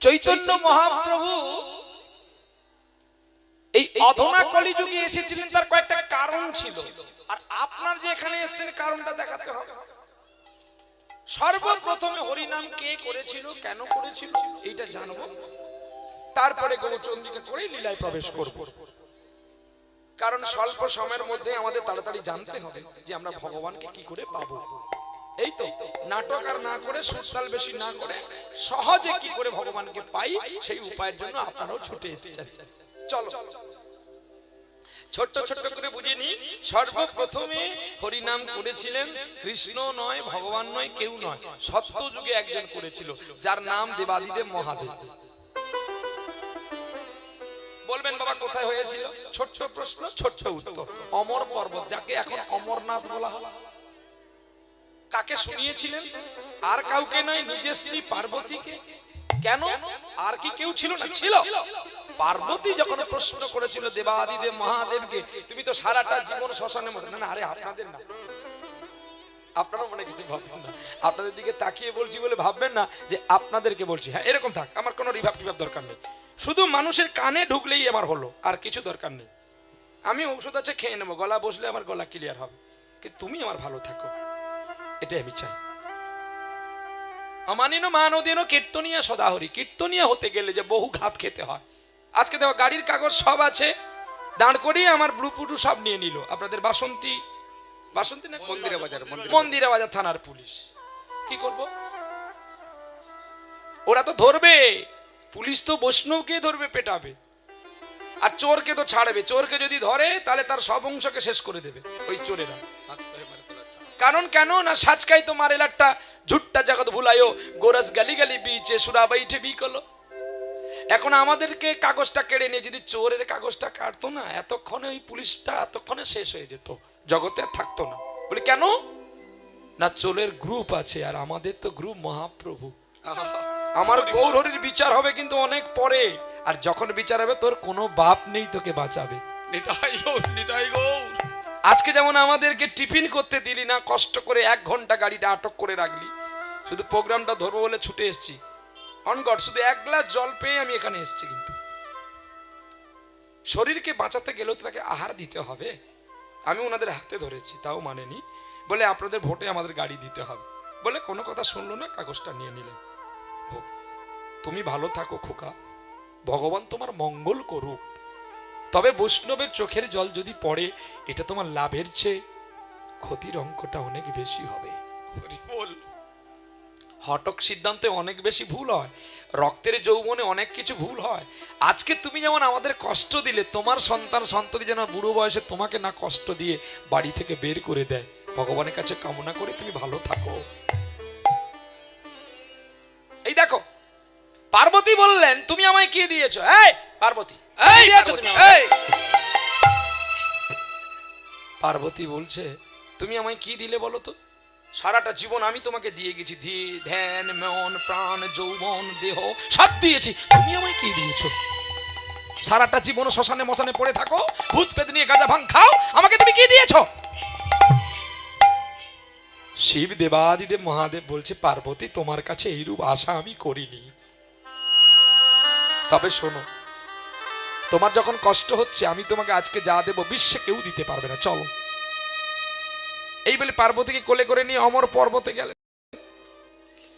চৈতন্য মহাপ্রভু এই অধনা কলিযুগে এসেছিলেন তার কয়েকটা কারণ ছিল। আর আপনার যে এখানে এসেছেন কারণটা দেখাতে হবে। সর্বপ্রথমে হরিনাম কে করেছিল কেন করেছিল এইটা জানব। তারপরে গৌচন্দ্রিকা করে লীলায় প্রবেশ করব। কারণ স্বল্প সময়ের মধ্যে আমাদের তাড়াতাড়ি জানতে হবে যে আমরা ভগবানকে কি করে পাবো। এই তো, নাটক আর না করে সুরতাল বেশি না করে সহজে কি করে ভগবানকে পাই সেই উপায়ের জন্য আপনারাও ছুটে এসেছেন। চলো। ছোট্ট ছোট্ট করে বুঝে নি সর্বপ্রথমে হরিনাম করেছিলেন কৃষ্ণ নয়, ভগবান নয়, কেউ নয়, সত্য যুগে একজন করেছিল, যার নাম দেবাদিদেব মহাদেব। বলবেন বাবা, কোথায় হয়েছিল? ছোট্ট প্রশ্ন, ছোট্ট উত্তর। অমর পর্বত, যাকে এখন অমরনাথ বলা হয়। কাকে শুনিয়েছিলেন? আর কাউকে নয়, নিজের স্ত্রী পার্বতীকে। কেন? আর কি কেউ ছিল না? ছিল। পার্বতী যখন প্রশ্ন করেছিল দেবাদিদেব মহাদেবকে, তুমি তো সারাটা জীবন শ্মশানে মশানে না আরে আপনাদের না। আপনারা মনে কিছু ভাববেন না। আপনাদের দিকে তাকিয়ে বলছি বলে ভাববেন না যে আপনাদেরকে বলছি। হ্যাঁ এরকম থাক, আমার কোনো রিভাব টিভাব দরকার নেই। শুধু মানুষের কানে ঢুকলেই আমার হলো, আর কিছু দরকার নেই। আমি ঔষধ আছে, খেয়ে নেব। গলা বসলে আমার গলা ক্লিয়ার হবে। কিন্তু তুমি আমার ভালো থাকো। এটাই আমি চাই। অমানিন মানদিন কীর্তনিয়া সদাহরি। কীর্তনিয়া হতে গেলে যে বহু ঘাত খেতে হয়। আজকে দেখো গাড়ির কাগজ সব আছে। দাঁড় করিয়ে আমার ব্লু ফুটু সব নিয়ে নিল। আপনাদের বাসন্তী বাসন্তী না মন্দিরা বাজার। মন্দিরা বাজার থানার পুলিশ। কি করব? ওরা তো ধরবে। পুলিশ তো বৈষ্ণবকে ধরবে পেটাবে। আর চোরকে তো ছাড়বে। চোরকে যদি ধরে তাহলে তার সব অংশকে শেষ করে দেবে। ওই চোরেরা। কারণ কেন না সাজকাই তোমার এলাটটা? ঝুট্টা জগৎ ভুলায়ও গোরস গালি গালি বিচে সুরা বাইঠে বি কলো এখন আমাদেরকে কাগজটা কেড়ে নিয়ে যদি চোরের কাগজটা কাটতো না, এতক্ষণে ওই পুলিশটা এতক্ষণে শেষ হয়ে যেত, জগতে আর থাকতো না। বলি, কেন? না চোরের গ্রুপ আছে, আর আমাদের তো গ্রুপ মহাপ্রভু। আমার গৌরহরির বিচার হবে কিন্তু অনেক পরে, আর যখন বিচার হবে তোর কোনো বাপ নেই তোকে বাঁচাবে। নিতাই গৌর নিতাই গৌর আজকে যেমন আমাদেরকে টিফিন করতে দিলি না, কষ্ট করে এক ঘণ্টা গাড়িটা আটক করে রাখলি, শুধু প্রোগ্রামটা ধরবো বলে ছুটে এসেছি। অনগড শুধু এক গ্লাস জল পেয়ে আমি এখানে এসেছি কিন্তু। শরীরকে বাঁচাতে গেলেও তো তাকে আহার দিতে হবে। আমি ওনাদের হাতে ধরেছি, তাও মানেনি। বলে আপনাদের ভোটে আমাদের গাড়ি দিতে হবে। বলে কোনো কথা শুনলো না, কাগজটা নিয়ে নিলেন। তুমি ভালো থাকো খোকা। ভগবান তোমার মঙ্গল করুক। তবে বৈষ্ণবের চোখের জল যদি পড়ে, এটা তোমার লাভের চেয়ে ক্ষতির অঙ্কটা অনেক বেশি হবে। বল হটক সিদ্ধান্তে অনেক বেশি ভুল হয়। রক্তের যৌবনে অনেক কিছু ভুল হয়। আজকে তুমি যেমন আমাদের কষ্ট দিলে, তোমার সন্তান, সন্ততি যেন বুড়ো বয়সে তোমাকে না কষ্ট দিয়ে বাড়ি থেকে বের করে দেয়। ভগবানের কাছে কামনা করে তুমি ভালো থাকো। এই দেখো, পার্বতী বললেন, তুমি আমায় কি দিয়েছ? এই, পার্বতী এই? এই পার্বতী বলছে তুমি আমায় কি দিলে বলো তো? সারাটা জীবন আমি তোমাকে দিয়ে গেছি। ধী ধ্যান মন প্রাণ যৌবন দেহ সব দিয়েছি। তুমি আমায় কি দিয়েছ? সারাটা জীবন শ্মশানে মশানে পড়ে থাকো ভূত নিয়ে গাঁজা ভাং খাও আমাকে তুমি কি দিয়েছ? শিব দেবাদিদেব মহাদেব বলছে পার্বতী তোমার কাছে এইরূপ আশা আমি করিনি। তবে শোনো তোমার যখন কষ্ট হচ্ছে, আমি তোমাকে আজকে যা দেব বিশ্বে কেউ দিতে পারবে না। চলো। এই বলে পার্বতীকে কোলে করে নিয়ে অমর পর্বতে গেলেন।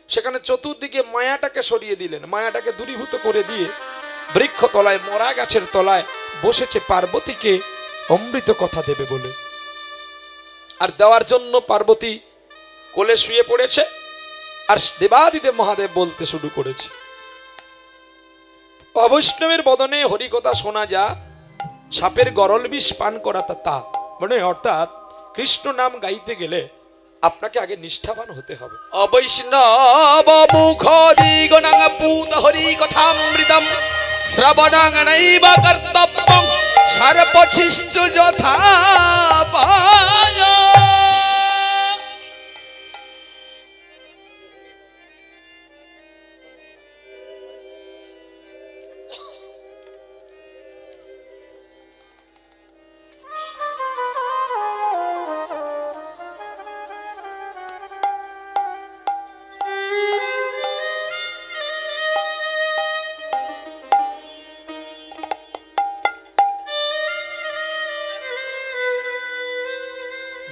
সেখানে চতুর্দিকে মায়াটাকে সরিয়ে দিলেন। মায়াটাকে দূরীভূত করে দিয়ে বৃক্ষ তলায় মরা গাছের তলায় বসেছে পার্বতীকে অমৃত কথা দেবে বলে। আর দেওয়ার জন্য পার্বতী কোলে শুয়ে পড়েছে আর দেবাদিদেব মহাদেব বলতে শুরু করেছে। অবৈষ্ণবের বদনে হরিকথা শোনা যা, সাপের গরল বিষ পান করা তা তা। মানে অর্থাৎ কৃষ্ণ নাম গাইতে গেলে আপনাকে আগে নিষ্ঠাবান হতে হবে। অবৈষ্ণব মুখ দিগণাং পূত হরি কথামৃতম শ্রবণাং নৈব কর্তব্যং সর্বশিষ্ট যথা পায়।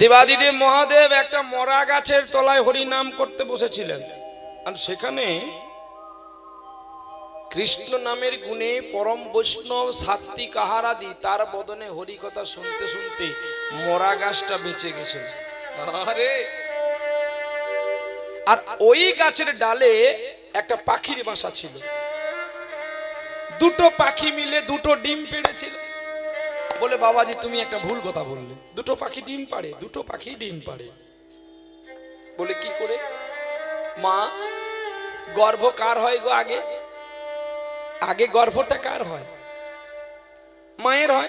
দেবাদিদেব মহাদেব একটা মরা গাছের তলায় হরি নাম করতে বসেছিলেন। আর সেখানে কৃষ্ণ নামের গুণে পরম বৈষ্ণব সাত্বিক আহারাদি তার বদনে হরি কথা শুনতে শুনতে মরা গাছটা বেঁচে গেছিল। আরে আর ওই গাছের ডালে একটা পাখির বাসা ছিল। দুটো পাখি মিলে দুটো ডিম পেড়েছিল। বলে, বাবাজি, তুমি একটা ভুল কথা বললে। দুটো পাখি ডিম পাড়ে, দুটো পাখি ডিম পাড়ে। বলে, কি করে? মা, গর্ভ কার হয় গো আগে? আগে গর্ভটা কার হয়? মায়ের হয়?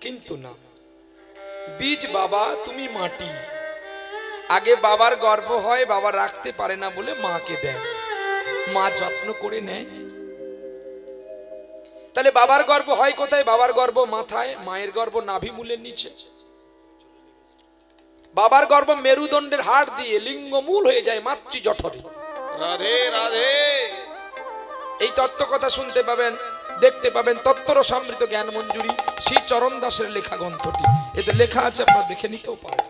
কিন্তু না। বীজ বাবা, তুমি মাটি। আগে বাবার গর্ভ হয়, বাবা রাখতে পারে না বলে মাকে দেয়। মা যত্ন করে নেয় তাহলে বাবার গর্ব হয় কোথায়? বাবার গর্ব মাথায় মায়ের গর্ব নাভি মূলের নিচে। বাবার গর্ব মেরুদণ্ডের হাড় দিয়ে লিঙ্গমূল হয়ে যায় মাতৃ জঠরে। রাধে রাধে। এই তত্ত্ব কথা শুনতে পাবেন দেখতে পাবেন তত্ত্বর সমৃদ্ধ জ্ঞান মঞ্জুরি শ্রী চরণ দাসের লেখা গ্রন্থটি। এতে লেখা আছে আপনারা দেখে নিতেও পারেন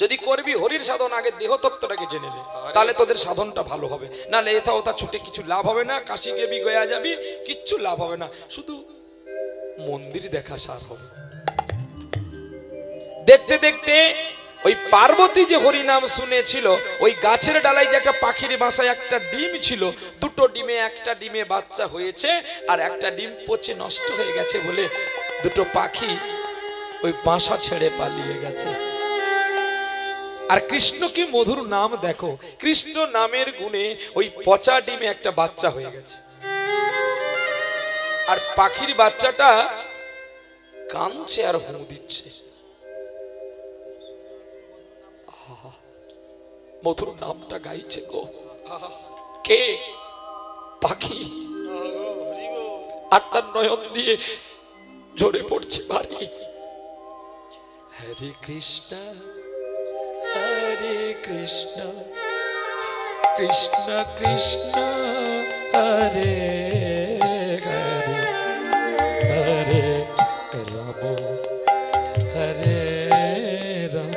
যদি করবি হরির সাধন আগে দেহ তত্ত্বটাকে জেনে নে। তাহলে তোদের সাধনটা ভালো হবে। নাহলে এথা ওথা ছুটে কিছু লাভ হবে না কাশি গেবি গয়া যাবি কিচ্ছু লাভ হবে না। শুধু মন্দির দেখা সার হবে। দেখতে দেখতে ওই পার্বতী যে হরিনাম শুনেছিল ওই গাছের ডালায় যে একটা পাখির বাসায় একটা ডিম ছিল দুটো ডিমে একটা ডিমে বাচ্চা হয়েছে আর একটা ডিম পচে নষ্ট হয়ে গেছে বলে দুটো পাখি ওই বাসা ছেড়ে পালিয়ে গেছে। আর কৃষ্ণ কি মধুর নাম দেখো? কৃষ্ণ নামের গুণে ওই পচা ডিমে একটা বাচ্চা হয়ে গেছে। আর পাখির বাচ্চাটা কাঁদছে আর হু দিচ্ছে। মধুর নামটা গাইছে গো। কে? পাখি। আর তার নয়ন দিয়ে ঝরে পড়ছে বাড়ি। হরে কৃষ্ণ। হরে কৃষ্ণ কৃষ্ণ কৃষ্ণ হরে হরে হরে রাম হরে রাম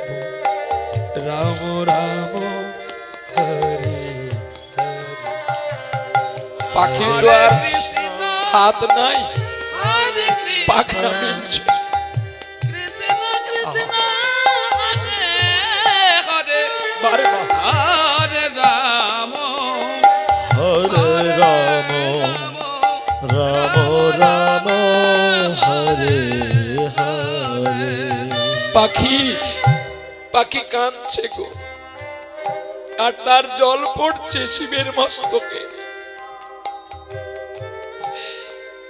রাম রাম হরে হরে। পাখির তো আর হাত নাই পাখনা মিলছে পাখি পাখি কাঁদছে গো। আর তার জল পড়ছে শিবের মস্তকে।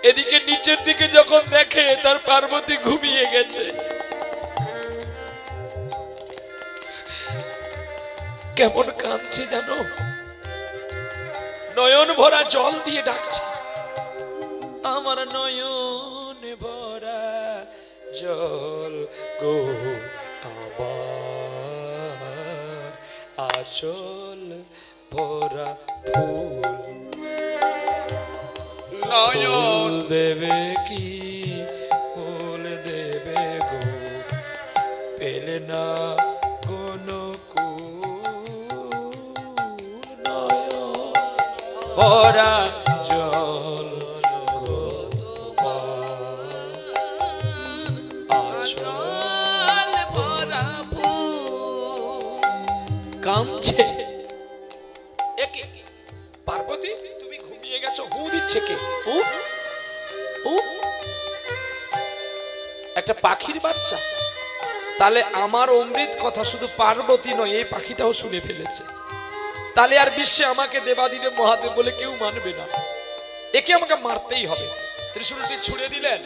এদিকে নিচের দিকে যখন দেখে, তার পার্বতী ঘুমিয়ে গেছে। কেমন কাঁদছে জানো? নয়ন ভরা জল দিয়ে ডাকছে। আমার নয়ন ভরা জল গো আমার আসল ভরা ফুল। নয়ন। ফুল দেবে কি? ফুল দেবে গো। পেলে না কোনো কুল। নয়ন ভরা জল। কামছে একে, পার্বতী, তুমি ঘুমিয়ে গেছো। হু দিচ্ছে কে? হু? হু? একটা পাখির বাচ্চা। তাহলে আমার অমৃত কথা শুধু পার্বতী নয়, এই পাখিটাও শুনে ফেলেছে। তাহলে আর বিশ্বে আমাকে দেবাদিদেব মহাদেব বলে কেউ মানবে না। একে আমাকে মারতেই হবে। ত্রিশূলটি ছুড়ে দিলেন।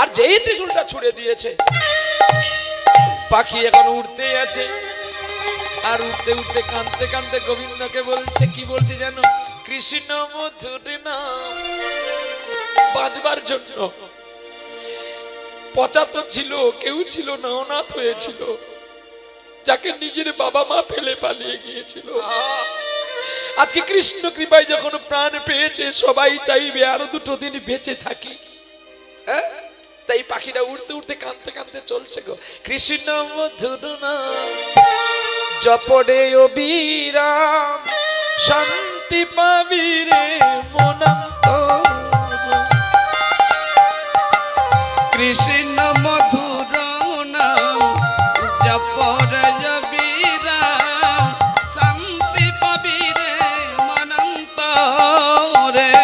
আর যেই ত্রিশূলটা ছুড়ে দিয়েছে, পাখি এখন উড়তেই আছে। আর উঠতে উঠতে কাঁদতে কাঁদতে গোবিন্দকে বলছে, কি বলছে জানো? কৃষ্ণ মধুর বাজবার জন্য। পচা তো ছিল, কেউ ছিল না, অনাথ হয়েছিল। যাকে নিজের বাবা মা ফেলে পালিয়ে গিয়েছিল। আজকে কৃষ্ণ কৃপায় যখন প্রাণ পেয়েছে, সবাই চাইবে আরও দুটো দিন বেঁচে থাকি। হ্যাঁ? তাই পাখিটা উড়তে উড়তে কানতে কানতে চলছে গো। কৃষ্ণ মধুর নাম জপড়ে অবিরাম শান্তি পাবি রে মনান্ত কৃষ্ণ মধুর নাম জপর জবীরা শান্তি পাবি রে মনন্ত রে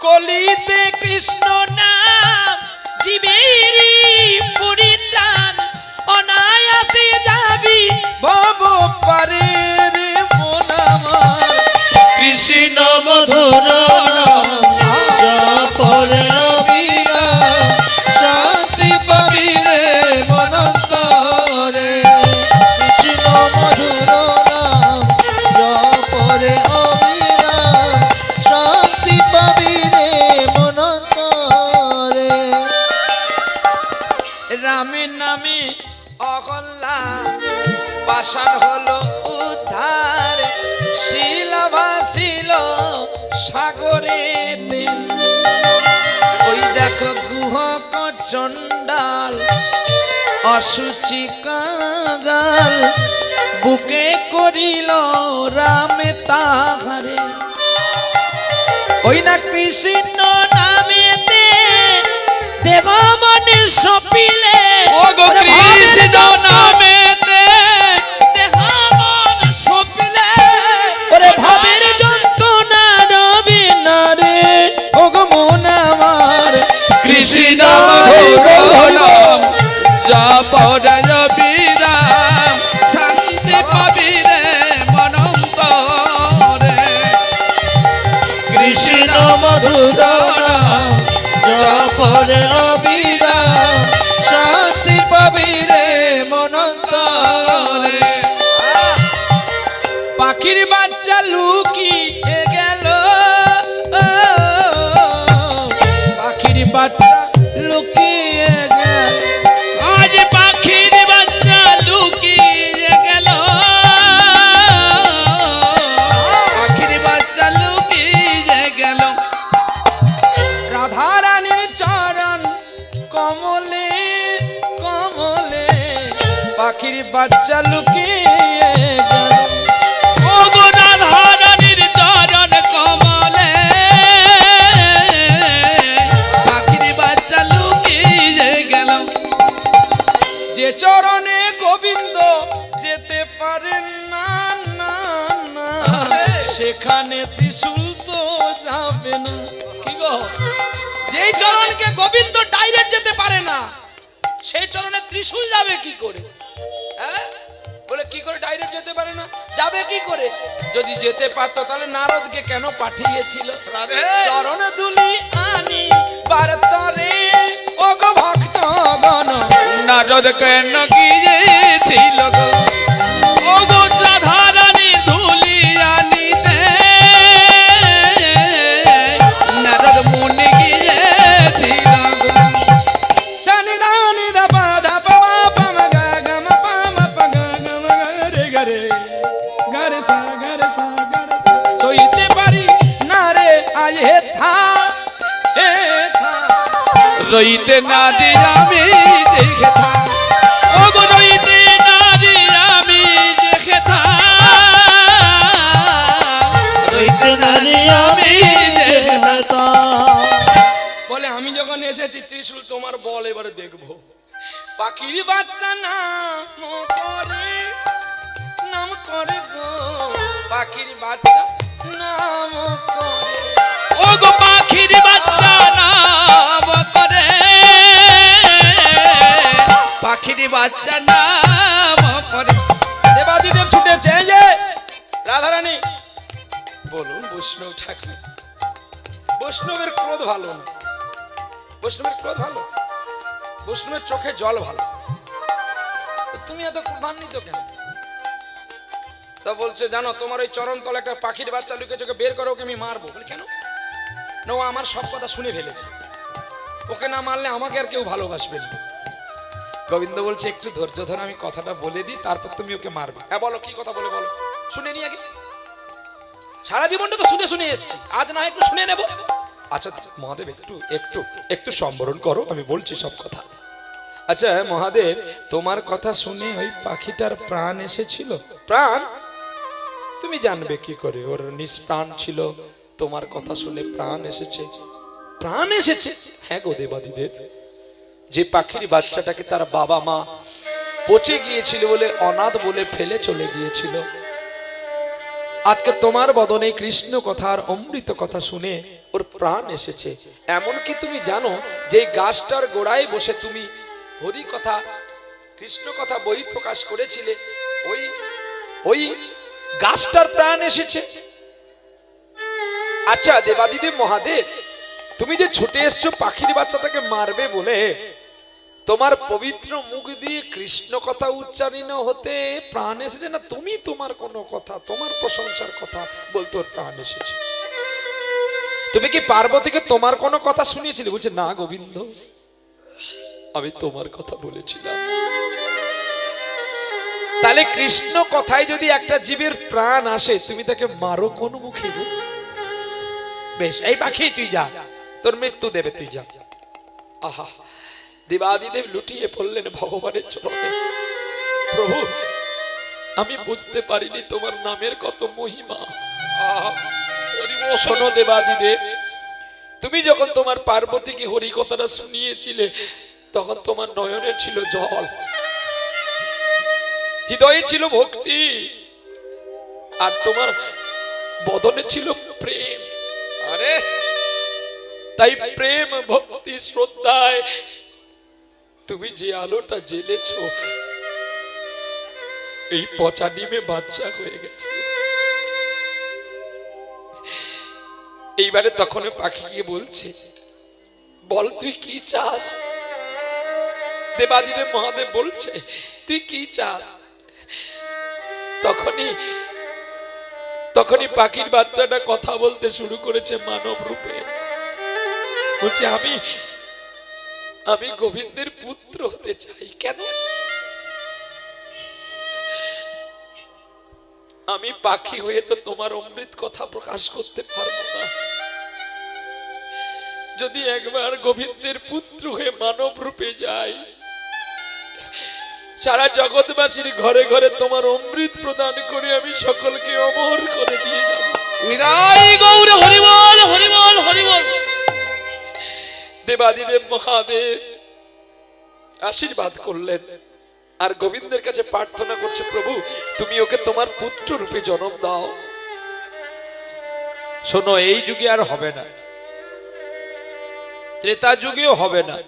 কলিতে কৃষ্ণ নাম জীবেরি রামের নামে অহল্লা পাষাণ হলো উদ্ধার শিলা ভাসিল সাগরে ওই দেখো গুহক চণ্ডাল অসুচি কাগাল বুকে করিল রামে তাহারে। ওই না কৃষ্ণ নামেতে দেব মনে সপিলে ওগো ওরে কৃষ্ণ ভাবের পরে অবিরা শান্তি পাবি রে মনন্তরে। পাখির বাচ্চা লুকিয়ে গেল। বাচ্চা লুকিয়ে গেল। ওগো রাধা রানীর চরণ লুকিয়ে গেল। যে চরণে গোবিন্দ যেতে পারেন না না না, সেখানে ত্রিশূল তো যাবে না। কি গো? যেই চরণকে গোবিন্দ ডাইরেক্ট যেতে পারে না, সেই চরণে ত্রিশূল যাবে কি করে? বলে কি করে ডাইরেক্ট যেতে পারে না? যাবে কি করে? যদি যেতে পারতো তাহলে নারদকে কেন পাঠিয়েছিল? চরণ তুলি আনি বারতরে ওগো ভক্ত গণ নারদ কেন গিয়েছিল গো? ওগো রইতে নারী আমি দেখে থা ওগো রইতে নারী আমি দেখে থা রইতে নারী আমি দেখে বলে আমি যখন এসেছি ত্রিশূল তোমার বল এবারে দেখব। পাখির বাচ্চা নাম করে নাম করে গো। পাখির বাচ্চা নাম করে। ও গো পাখির বাচ্চা নাম পাখির বাচ্চা নাম দেবাদিদেব ছুটেছে যে, রাধারানী, বলুন বৈষ্ণব ঠাকুর, বৈষ্ণবের ক্রোধ ভালো না? বৈষ্ণবের ক্রোধ ভালো? বৈষ্ণবের চোখে জল ভালো? তুমি এত ক্রোধান্বিত কেন? তা বলছে, জানো, তোমার ওই চরণ তলে একটা পাখির বাচ্চা লুকে চোখে বের করো ওকে আমি মারবো। বলি কেন? না, ও আমার সব কথা শুনে ফেলেছে। ওকে না মারলে আমাকে আর কেউ ভালোবাসবে না। গোবিন্দ বলছে, একটু ধৈর্য ধরে, আমি কথাটা বলে দিই, তারপর তুমি ওকে মারবে। হ্যাঁ বলো, কি কথা বলে বলো? শুনে নি আগে? সারা জীবনটা তো শুনে শুনে এসছি, আজ না একটু শুনে নেব। আচ্ছা মহাদেব, একটু একটু একটু সম্বরণ করো, আমি বলছি সব কথা। আচ্ছা মহাদেব, তোমার কথা শুনে ওই পাখিটার প্রাণ এসেছিল? প্রাণ? তুমি জানবে কি করে? ওর নিষ্প্রাণ ছিল, তোমার কথা শুনে প্রাণ এসেছে। প্রাণ এসেছে? হ্যাঁ গো দেবাদিদেব যে পাখির বাচ্চাটাকে তার বাবা মা পচে গিয়েছিল বলে, অনাথ বলে ফেলে চলে গিয়েছিল। আজকে তোমার বদনে কৃষ্ণ কথার অমৃত কথা শুনে ওর প্রাণ এসেছে। এমন কি তুমি জানো যে গাছটার গোড়ায় বসে তুমি হরি কথা, কৃষ্ণ কথা বই প্রকাশ করেছিলে, ওই ওই গাছটার প্রাণ এসেছে। আচ্ছা দেবাদিদেব মহাদেব, তুমি যে ছুটে এসছো, পাখির বাচ্চাটাকে মারবে বলে তোমার পবিত্র মুখ দিয়ে কৃষ্ণ কথা উচ্চারিত হতে প্রাণ এসেছে না তুমি তোমার কোনো কথা, তোমার প্রশংসার কথা বলতে প্রাণ এসেছে? তুমি কি পার্বতীকে তোমার কোনো কথা শুনিয়েছিলে? বলছে, না গোবিন্দ, আমি তোমার কথা বলেছিলাম। তাহলে কৃষ্ণ কথায় যদি একটা জীবের প্রাণ আসে, তুমি তাকে মারো কোন মুখে? বেশ, এই পাখি তুই যা, তোর মৃত্যু দেবে, তুই যা। আহা দেবাদিদেব লুটিয়ে পড়লেন ভগবানের চরণে। প্রভু আমি বুঝতে পারিনি তোমার নামের কত মহিমা। শোনো দেবাদিদেব তুমি যখন তোমার পার্বতীকে হরি কথাটা শুনিয়েছিলে তখন তোমার নয়নে ছিল জল। হৃদয়ে ছিল ভক্তি আর তোমার বদনে ছিল প্রেম। আরে! তাই প্রেম ভক্তি শ্রদ্ধায় তুমি যে আলোটা জ্বেলেছ, এই পচা ডিমে বাচ্চা হয়ে গেছে। এইবারে তখন পাখিকে বলছে, বল তুই কি চাস? দেবাদিদেব মহাদেব বলছে, তুই কি চাস? তখনই তখনই পাখির বাচ্চাটা কথা বলতে শুরু করেছে মানব রূপে। বলছে, আমি আমি গোবিন্দের পুত্র হতে চাই, কেন? আমি পাখি হয়ে তো তোমার অমৃত কথা প্রকাশ করতে পারব না। যদি একবার গোবিন্দের পুত্র হয়ে মানব রূপে যাই, সারা জগৎবাসীর ঘরে ঘরে তোমার অমৃত প্রদান করে আমি সকলকে অমর করে দিয়ে যাব। হরিবল হরিবল হরিবল। দেবাদিদেব মহাদেব আশীর্বাদ করলেন। আর গোবিন্দের কাছে প্রার্থনা করছে, প্রভু, তুমি ওকে তোমার পুত্র রূপে জন্ম দাও। শোনো, এই যুগে আর হবে না। ত্রেতা যুগেও হবে না।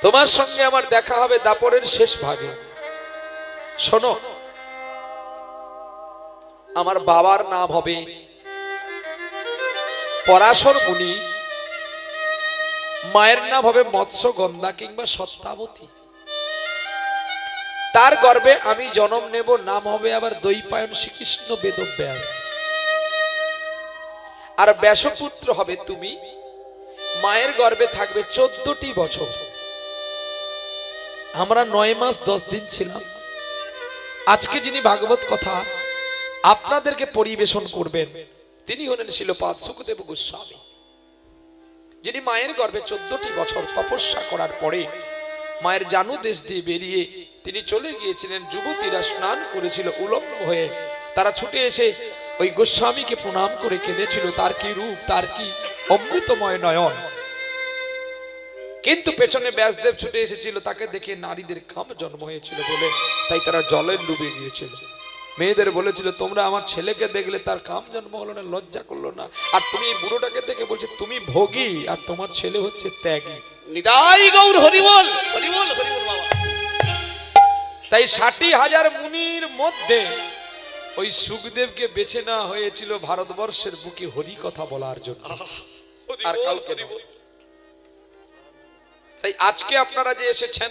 তোমার সঙ্গে আমার দেখা হবে দাপরের শেষ ভাগে। শোনো, আমার বাবার নাম হবে পরাশর মুনি। মায়ের নাম হবে মৎস্য গন্ধা কিংবা সত্তাবতী তার গর্ভে আমি জন্ম নেব, নাম হবে আবার দৈপায়ন শ্রীকৃষ্ণ বেদব্যাস। আর ব্যাসপুত্র হবে তুমি। মায়ের গর্ভে থাকবে চোদ্দটি বছর। আমরা নয় মাস দশ দিন ছিলাম। আজকে যিনি ভাগবত কথা আপনাদেরকে পরিবেশন করবেন, তিনি হলেন শিলপাদ সুখদেব গোস্বামী। যিনি মায়ের গর্ভে চোদ্দটি বছর তপস্যা করার পরে মায়ের জানু দেশ দিয়ে বেরিয়ে তিনি চলে গিয়েছিলেন, যুবতীরা স্নান করেছিল উলঙ্গ হয়ে। তারা ছুটে এসে ওই গোস্বামীকে প্রণাম করে কেঁদেছিল, তার কি রূপ, তার কি অমৃতময় নয়ন? কিন্তু পেছনে ব্যাসদেব ছুটে এসেছিল, তাকে দেখে নারীদের খাম জন্ম হয়েছিল বলে, তাই তারা জলে ডুবে গিয়েছিল। মেয়েদের বলেছিল তোমরা আমার ছেলেকে দেখলে তার কাম জন্ম হলো না লজ্জা করল না। আর তুমি এই বুড়োটাকে দেখে বলছে তুমি ভোগী আর তোমার ছেলে হচ্ছে ত্যাগী। নিতাই গৌর হরিবল হরিবল হরিবল বাবা। তাই ষাটি হাজার মুনির মধ্যে ওই সুখদেবকে বেছে নেওয়া হয়েছিল ভারতবর্ষের বুকে হরি কথা বলার জন্য। আর নয়। তাই আজকে আপনারা যে এসেছেন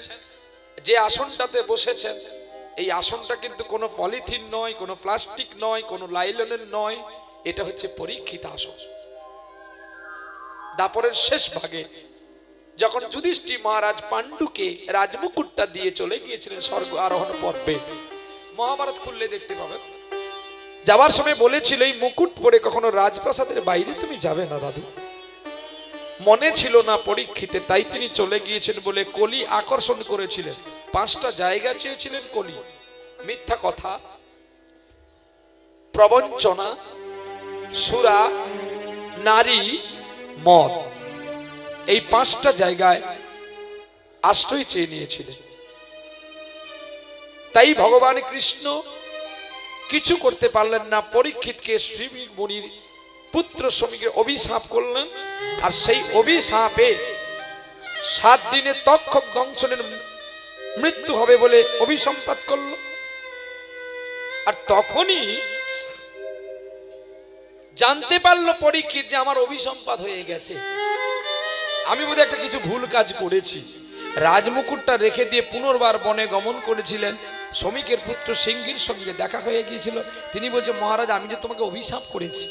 যে আসনটাতে বসেছেন এই আসনটা কিন্তু কোনো পলিথিন নয়, কোনো প্লাস্টিক নয়, কোনো লাইলনের নয়, এটা হচ্ছে পরীক্ষিত আসন। দাপরের শেষ ভাগে যখন যুধিষ্ঠি মহারাজ পাণ্ডুকে রাজমুকুটটা দিয়ে চলে গিয়েছিলেন স্বর্গ আরোহণ পর্বে, মহাভারত খুললে দেখতে পাবেন যাওয়ার সময় বলেছিল, এই মুকুট পরে কখনো রাজপ্রাসাদের বাইরে তুমি যাবে না, দাদু। মনে ছিল না পরীক্ষিতে, তাই তিনি চলে গিয়েছেন বলে কলি আকর্ষণ করেছিলেন। পাঁচটা জায়গা চেয়েছিলেন কলি। মিথ্যা কথা, প্রবঞ্চনা, সুরা, নারী, মদ। এই পাঁচটা জায়গায় আশ্রয় চেয়ে নিয়েছিলেন। তাই ভগবান কৃষ্ণ কিছু করতে পারলেন না। পরীক্ষিতকে শ্রী মুনির পুত্র শ্রমিকের অভিশাপ করলেন, আর সেই অভিশাপে সাত দিনে তক্ষক দংশনের মৃত্যু হবে বলে অভিসম্পাত করল। আর তখনই জানতে পারল পরীক্ষিত যে আমার অভিসম্পাত হয়ে গেছে। আমি বোধহয় একটা কিছু ভুল কাজ করেছি। রাজমুকুটটা রেখে দিয়ে পুনর্বার বনে গমন করেছিলেন। শ্রমিকের পুত্র সিংহীর সঙ্গে দেখা হয়ে গিয়েছিল। তিনি বলছে, মহারাজ, আমি যে তোমাকে অভিশাপ করেছি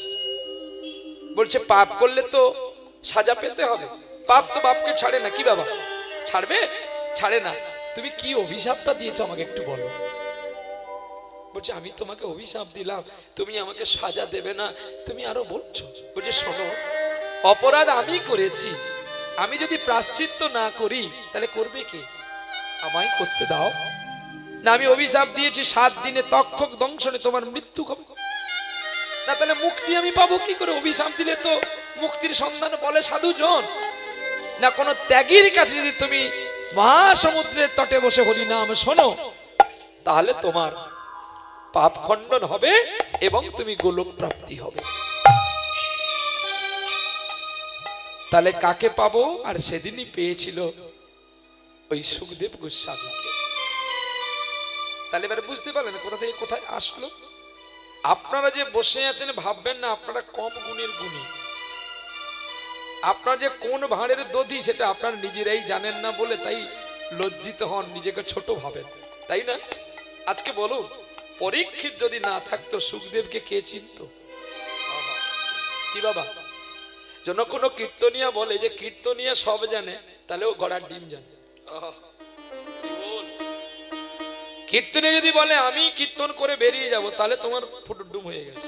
বলছে, পাপ করলে তো সাজা পেতে হবে। পাপ তো বাপকে ছাড়ে না, কি বাবা? ছাড়বে? ছাড়ে না। তুমি কি অভিশাপটা দিয়েছ আমাকে একটু বলো। বলছে, আমি তোমাকে অভিশাপ দিলাম, তুমি আমাকে সাজা দেবে না, তুমি আরও বলছো। বলছে, শোনো, অপরাধ আমি করেছি। আমি যদি প্রাশ্চিত্য না করি, তাহলে করবে কে? আমায় করতে দাও। না, আমি অভিশাপ দিয়েছি, সাত দিনে তক্ষক দংশনে তোমার মৃত্যু হবে। না তাহলে মুক্তি আমি পাবো কি করে? অভিশাপ দিলে তো মুক্তির সন্ধান বলে সাধুজন। না কোনো ত্যাগীর কাছে যদি তুমি মহাসমুদ্রের তটে বসে হরি নাম শোনো, তাহলে তোমার পাপ খণ্ডন হবে এবং তুমি গোলক প্রাপ্তি হবে। তাহলে কাকে পাবো? আর সেদিনই পেয়েছিল ওই সুখদেব গোস্বামীকে। তাহলে এবারে বুঝতে পারলেন কোথা থেকে কোথায় আসলো? আপনারা যে বসে আছেন, ভাববেন না, আপনারা কম গুণের গুণী। আপনার যে কোন ভাঁড়ের দধি, সেটা আপনার নিজেরাই জানেন না বলে তাই লজ্জিত হন, নিজেকে ছোট ভাবেন। তাই না? আজকে বলো, পরীক্ষিত যদি না থাকতো, সুখদেবকে কে চিনত? কি বাবা? যেন কোনো কীর্তনিয়া বলে যে, কীর্তনিয়া সব জানে, তাহলে ও গড়ার ডিম জানে। কীর্তনে যদি বলে, আমি কীর্তন করে বেরিয়ে যাব, তাহলে তোমার ফুটুডুম হয়ে গেছে।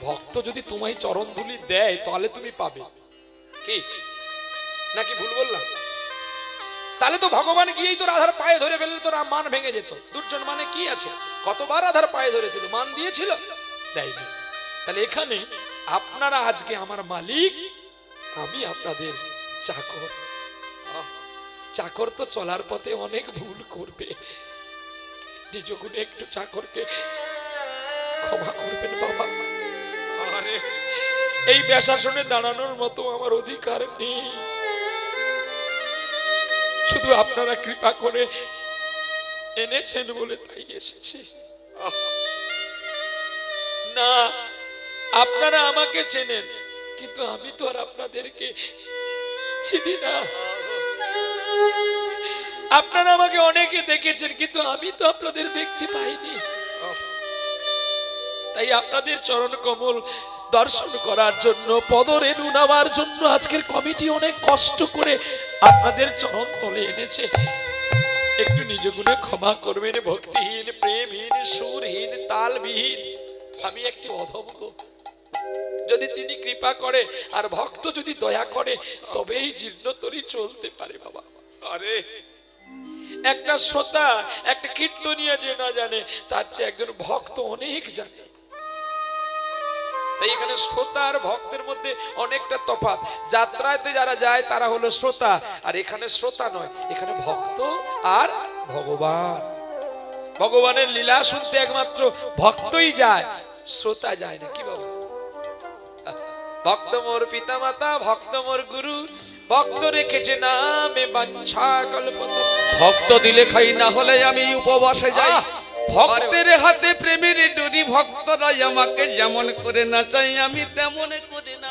ভক্ত যদি তোমায় চরণ ধুলি দেয়, তাহলে তুমি পাবে। কি? নাকি ভুল বললাম? তাহলে তো ভগবান গিয়েই তো রাধার পায়ে ধরে ফেললে তো মান ভেঙে যেত। দুর্জন মানে কি আছে? কতবার রাধার পায়ে ধরেছিল? মান দিয়েছিল? দেয়নি। তাহলে এখানে আপনারা আজকে আমার মালিক, আমি আপনাদের চাকর। চাকর তো চলার পথে অনেক ভুল করবে। নিজ গুণে একটু চাকরকে ক্ষমা করবেন বাবা। এই ব্যাসাসনে দাঁড়ানোর মতো আমার অধিকার নেই। শুধু আপনারা কৃপা করে এনেছেন বলে তাই এসেছি। না আপনারা আমাকে চেনেন কিন্তু আমি তো আর আপনাদেরকে চিনি না। আপনারা আমাকে অনেকে দেখেছেন, কিন্তু আমি তো আপনাদের দেখতে পাইনি। তাই আপনাদের চরণ কমল দর্শন করার জন্য, পদরেণু নেওয়ার জন্য আজকের কমিটি অনেক কষ্ট করে আপনাদের চরণ তলে এনেছে। একটু নিজ গুণে ক্ষমা করবেন, ভক্তিহীন, প্রেমহীন, সুরহীন, তালবিহীন। আমি একটি অধম্য যদি তিনি কৃপা করে আর ভক্ত যদি দয়া করে, তবেই জীর্ণতরী চলতে পারে বাবা। আরে, একটা শ্রোতা, একটা কীর্তনিয়া যে না জানে, তার চেয়ে একজন ভক্ত অনেক জানে। তাই এখানে শ্রোতা আর ভক্তের মধ্যে অনেকটা তফাৎ। যাত্রাতে যারা যায়, তারা হলো শ্রোতা। আর এখানে শ্রোতা নয়, এখানে ভক্ত আর ভগবান। ভগবানের লীলা শুনতে একমাত্র ভক্তই যায়, শ্রোতা যায় না, কি ভক্ত মোর পিতা মাতা ভক্ত মোর গুরু ভক্ত রেখেছে নামে বাঞ্ছা কল্পত ভক্ত দিলে খাই না হলে আমি উপবাসে যাই। ভক্তের হাতে প্রেমের ডুরি ভক্তরাই আমাকে যেমন করে না চাই আমি তেমন করে না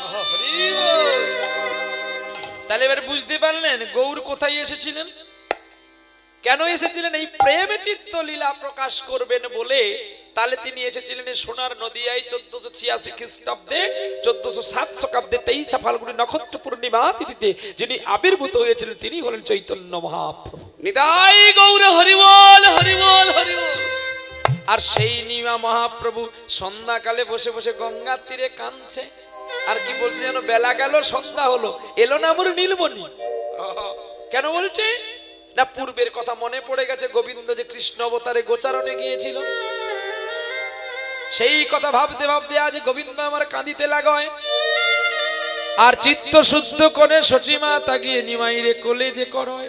তাহলে এবার বুঝতে পারলেন গৌর কোথায় এসেছিলেন? কেন এসেছিলেন? এই প্রেম চিত্ত লীলা প্রকাশ করবেন বলে তাহলে তিনি এসেছিলেন সোনার নদিয়ায় চোদ্দশো ছিয়াশি খ্রিস্টাব্দে চোদ্দশো সাত শকাব্দে তেইশা ফাল্গুনি নক্ষত্র পূর্ণিমা তিথিতে যিনি আবির্ভূত হয়েছিলেন তিনি হলেন চৈতন্য মহাপ্রভু। নিতাই গৌর হরিবল হরিবল হরিবল। আর সেই নিমা মহাপ্রভু সন্ধ্যাকালে বসে বসে গঙ্গার তীরে কাঁদছে। আর কি বলছে যেন বেলা গেল সন্ধ্যা হলো এলো না আমার নীলমণি? কেন বলছে? না পূর্বের কথা মনে পড়ে গেছে গোবিন্দ যে কৃষ্ণ অবতারে গোচারণে গিয়েছিল। সেই কথা ভাবতে ভাবতে আজ গোবিন্দ আমার কাঁদিতে লাগায়। আর চিত্ত শুদ্ধ করে সচিমা তাকিয়ে নিমাইরে কোলে যে করয়।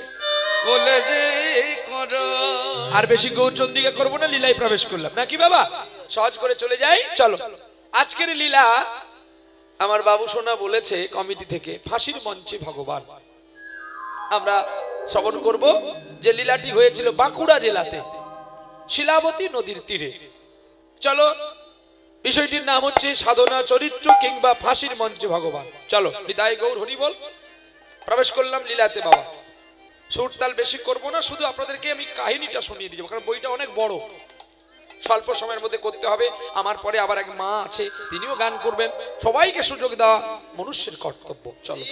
কর আর বেশি গৌরচন্দিকা করব না লীলায় প্রবেশ করলাম। নাকি বাবা? সহজ করে চলে যাই? চলো। আজকের লীলা আমার বাবু সোনা বলেছে কমিটি থেকে ফাঁসির মঞ্চে ভগবান। আমরা শ্রবণ করব যে লীলাটি হয়েছিল বাঁকুড়া জেলাতে শিলাবতী নদীর তীরে। চলো। বিষয়টির নাম হচ্ছে সাধনা, চরিত্র কিংবা ফাঁসির মঞ্চে ভগবান। চলো হৃদয় গৌর, হরি বল। প্রবেশ করলাম লীলাতে বাবা। সুরতাল বেশি করব না, শুধু আপনাদেরকে আমি কাহিনীটা শুনিয়ে দিব কারণ বইটা অনেক বড়। স্বল্প সময়ের মধ্যে করতে হবে, আমার পরে আবার এক মা আছে, তিনিও গান করবেন। সবাইকে সুযোগ দেওয়া মনুষ্যের কর্তব্য, চলো।